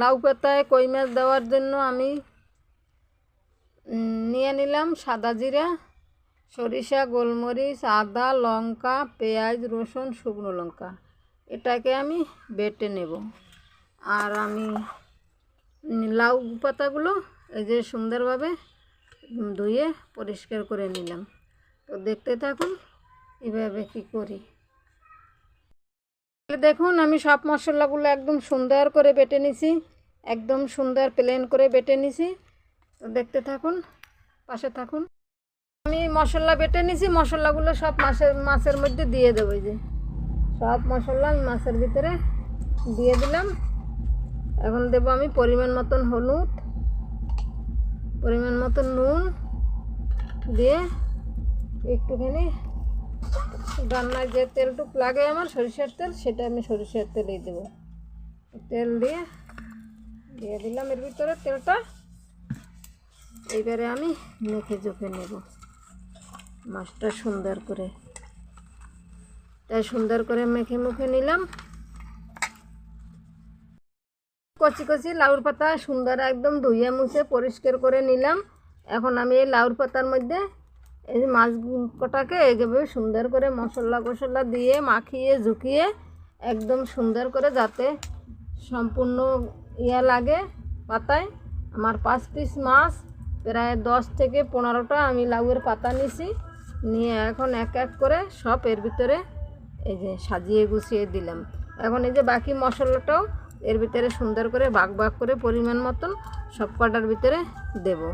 লাউ পাতায় কই মাছ দেওয়ার জন্য আমি নিয়ে নিলাম সাদা জিরা, সরিষা, গোলমরিচ, আদা, লঙ্কা, পেঁয়াজ, রসুন, শুকনো লঙ্কা। এটাকে আমি বেটে নেব। আর আমি লাউ পাতাগুলো এই যে সুন্দরভাবে ধুয়ে পরিষ্কার করে নিলাম। তো দেখতে থাকুন এভাবে কি করি। দেখুন, আমি সব মশলাগুলো একদম সুন্দর করে বেটে নিছি। একদম সুন্দর প্লেন করে বেটে নিছি। তো দেখতে থাকুন, পাশে থাকুন। আমি মশলা বেটে নিছি, মশলাগুলো সব মাছের মাছের মধ্যে দিয়ে দেবো যে। সব মশলা আমি মাছের ভিতরে দিয়ে দিলাম। এখন দেবো আমি পরিমাণ মতন হলুদ, পরিমাণ মতন নুন দিয়ে একটুখানি রান্নায় যে তেলটুক লাগে আমার, সরিষার তেল, সেটা আমি সরিষার তেলেই দেবো। তেল দিয়ে দিয়ে দিলাম এর ভিতরে তেলটা। এইবারে আমি মেখে চোখে নেব মাছটা সুন্দর করে। তাই সুন্দর করে মেখে মুখে নিলাম। কচি কচি লাউর পাতা সুন্দর একদম ধুয়ে মুছে পরিষ্কার করে নিলাম। এখন আমি এই লাউর পাতার মধ্যে এই মাছ কটাকে এইভাবে সুন্দর করে মশলা কষলা দিয়ে মাখিয়ে ঝুঁকিয়ে একদম সুন্দর করে যাতে সম্পূর্ণ ইয়া লাগে পাতায়। আমার পাঁচ পিস মাছ, প্রায় দশ থেকে পনেরোটা আমি লাউয়ের পাতা নিছি। নিয়ে এখন এক এক করে সব এর ভিতরে এই যে সাজিয়ে গুছিয়ে দিলাম। এখন এই যে বাকি মশলাটাও এর ভিতরে সুন্দর করে বাঘ বাঘ করে পরিমাণ মতন সব কটার ভিতরে দেবো।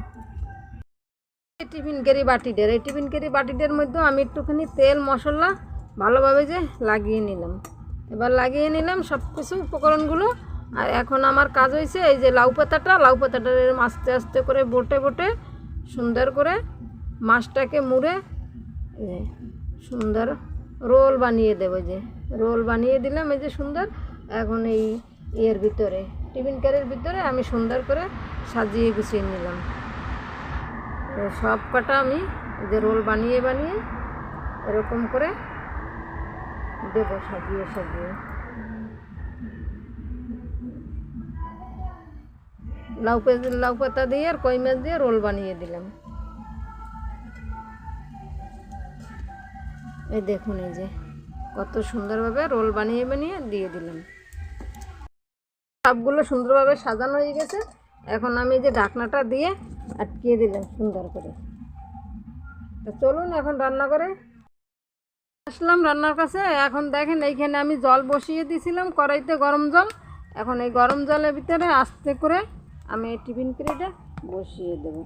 টিফিন কেরি বাটিদের, এই টিফিন কেরি বাটিদের মধ্যে আমি একটুখানি তেল, মশলা ভালোভাবে যে লাগিয়ে নিলাম। এবার লাগিয়ে নিলাম সব কিছু উপকরণগুলো। আর এখন আমার কাজ হয়েছে এই যে লাউ পাতাটা লাউ পাতাটা আস্তে আস্তে করে বটে বটে সুন্দর করে মাছটাকে মুড়ে সুন্দর রোল বানিয়ে দেবো যে। রোল বানিয়ে দিলাম এই যে সুন্দর। এখন এই ইয়ের ভিতরে, টিফিন ক্যারের ভিতরে আমি সুন্দর করে সাজিয়ে গুছিয়ে নিলাম। তো সব কটা আমি যে রোল বানিয়ে বানিয়ে এরকম করে দেবো সাজিয়ে সাজিয়ে। লাউ লাউ পাতা দিয়ে আর কই মাছ দিয়ে রোল বানিয়ে দিলাম। এই দেখুন এই যে কত সুন্দরভাবে রোল বানিয়ে বানিয়ে দিয়ে দিলাম। সবগুলো সুন্দরভাবে সাজানো হয়ে গেছে। এখন আমি যে ঢাকনাটা দিয়ে আটকিয়ে দিলাম সুন্দর করে। তো চলুন এখন রান্না করে আসলাম রান্নার কাছে। এখন দেখেন এইখানে আমি জল বসিয়ে দিয়েছিলাম কড়াইতে গরম জল। এখন এই গরম জলের ভিতরে আস্তে করে আমি এই টিফিন ক্রেটা বসিয়ে দেব।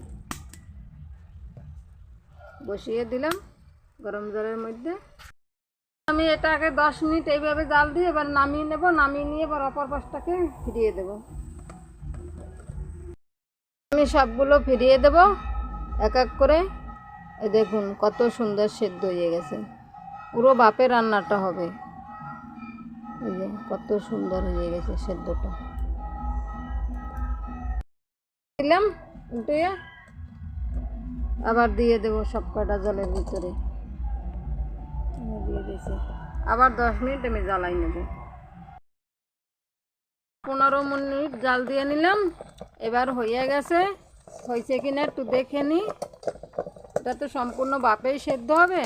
বসিয়ে দিলাম গরম জলের মধ্যে। আমি এটাকে দশ মিনিট এইভাবে জাল দিয়ে এবার নামিয়ে নেব। নামিয়ে নিয়ে এবার অপর পাশটাকে ফিরিয়ে দেব। আমি সবগুলো ফিরিয়ে দেব। এক এক করে। এই দেখুন, কত সুন্দর সেদ্ধ হয়ে গেছে। পুরো বাপের রান্নাটা হবে। এই যে, কত সুন্দর হয়ে গেছে সেদ্ধটা। দিলাম, উঠিয়ে। আবার দিয়ে দেবো সব কটা জলের ভিতরে। দিয়ে দিয়েছি। আবার দশ মিনিট আমি জ্বালাই নেব। পনেরো মিনিট জাল দিয়ে নিলাম। এবার হয়ে গেছে। হয়েছে কিনা একটু দেখে নিই এটা তো সম্পূর্ণ বাপেই সেদ্ধ হবে।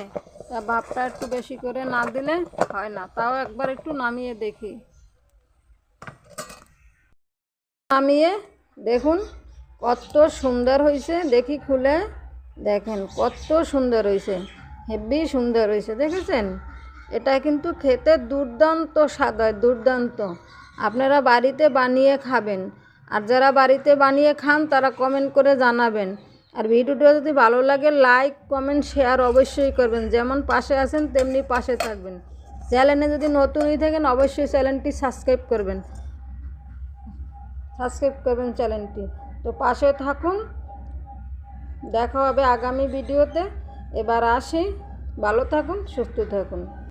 তা বাপটা একটু বেশি করে না দিলে হয় না। তাও একবার একটু নামিয়ে দেখি। নামিয়ে দেখুন, কত সুন্দর হয়েছে দেখি খুলে। দেখেন, কত সুন্দর হয়েছে হেভি সুন্দর হয়েছে দেখেছেন? এটা কিন্তু খেতে দুর্দান্ত স্বাদ হয়, দুর্দান্ত। আপনারা বাড়িতে বানিয়ে খাবেন। আর যারা বাড়িতে বানিয়ে খান, তারা কমেন্ট করে জানাবেন। আর ভিডিওটা যদি ভালো লাগে লাইক কমেন্ট শেয়ার অবশ্যই করবেন। যেমন পাশে আছেন, তেমনি পাশে থাকবেন। চ্যানেলে যদি নতুনই থাকেন, অবশ্যই চ্যানেলটি সাবস্ক্রাইব করবেন। সাবস্ক্রাইব করবেন চ্যানেলটি। তো পাশে থাকুন। দেখা হবে আগামী ভিডিওতে। এবার আসি। ভালো থাকুন, সুস্থ থাকুন।